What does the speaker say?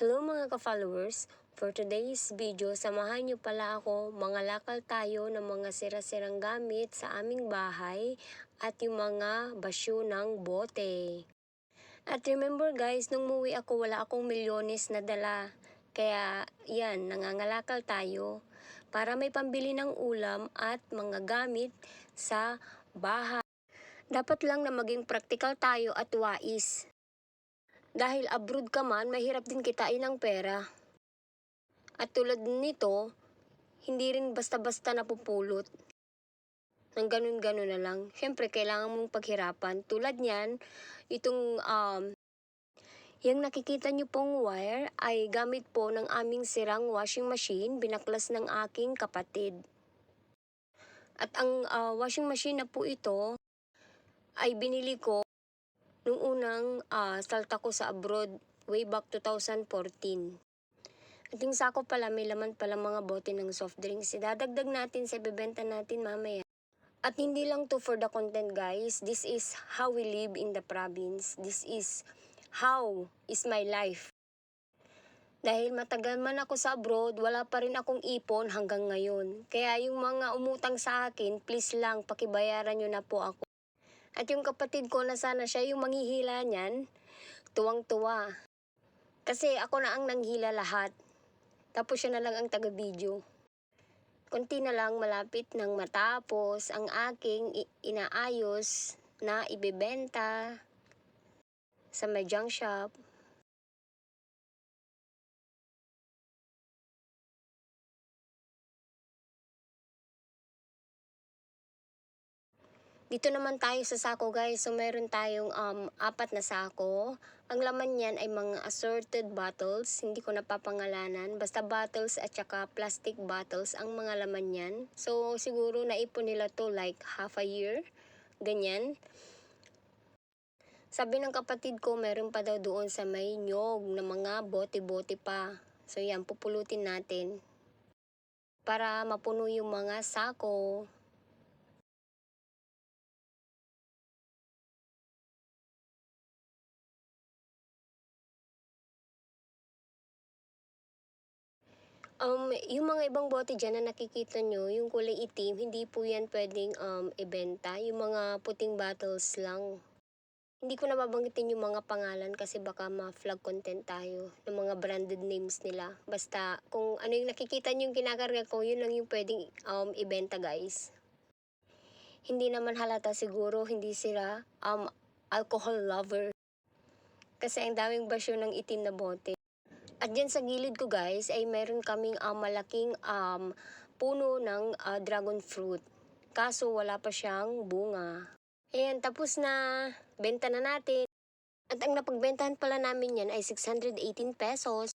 Hello mga ka-followers! For today's video, samahan niyo pala ako mga lakal tayo ng mga sira-sirang gamit sa aming bahay at yung mga basyo ng bote. At remember guys, nung muwi ako wala akong milyones na dala. Kaya yan, nangangalakal tayo para may pambili ng ulam at mga gamit sa bahay. Dapat lang na maging praktikal tayo at wais. Dahil abroad ka man, mahirap din kitain ng pera. At tulad nito, hindi rin basta-basta napupulot. Nang ganun-ganun na lang. Siyempre, kailangan mong paghirapan. Tulad niyan, itong um, yung nakikita niyo pong wire ay gamit po ng aming sirang washing machine, binaklas ng aking kapatid. At ang ah, washing machine na po ito ay binili ko nung unang ah, salta ko sa abroad way back 2014. At yung sako pala may laman pala mga bote ng soft drinks. Idadagdag natin sa ibebenta natin mamaya. At hindi lang to for the content guys. This is how we live in the province. This is how is my life. Dahil matagal man ako sa abroad, wala pa rin akong ipon hanggang ngayon. Kaya yung mga umutang sa akin, please lang, pakibayaran nyo na po ako. At yung kapatid ko na sana siya yung manghihila niyan, tuwang-tuwa. Kasi ako na ang nanghila lahat. Tapos siya na lang ang taga-video. Kunti na lang malapit nang matapos ang aking inaayos na ibebenta sa may junk shop. Dito naman tayo sa sako guys. So meron tayong um, apat na sako. Ang laman niyan ay mga assorted bottles. Hindi ko napapangalanan. Basta bottles at saka plastic bottles ang mga laman niyan. So siguro naipon nila to like half a year. Ganyan. Sabi ng kapatid ko, meron pa daw doon sa may nyog na mga bote-bote pa. So yan, pupulutin natin. Para mapuno yung mga sako. Um, yung mga ibang bote dyan na nakikita nyo, yung kulay itim, hindi po yan pwedeng um, ibenta. Yung mga puting bottles lang. Hindi ko na babanggitin yung mga pangalan kasi baka ma-flag content tayo ng mga branded names nila. Basta kung ano yung nakikita nyo yung kinakarga ko, yun lang yung pwedeng um, ibenta guys. Hindi naman halata siguro, hindi sila um, alcohol lover. Kasi ang daming basyo ng itim na bote. At dyan sa gilid ko guys ay meron kaming ah, malaking um, puno ng ah, dragon fruit. Kaso wala pa siyang bunga. Ayan, tapos na. Benta na natin. At ang napagbentahan pala namin yan ay 618 pesos.